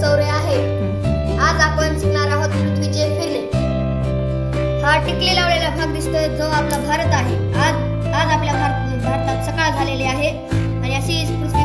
चौरे आहे. आज आपण शिकणार आहोत पृथ्वीचे फिरणे. हा टिकले लावलेला भाग दिसतोय जो आपला भारत आहे. आज आज आपल्या भारत भारतात सकाळ झालेली आहे. आणि अशीच पृथ्वी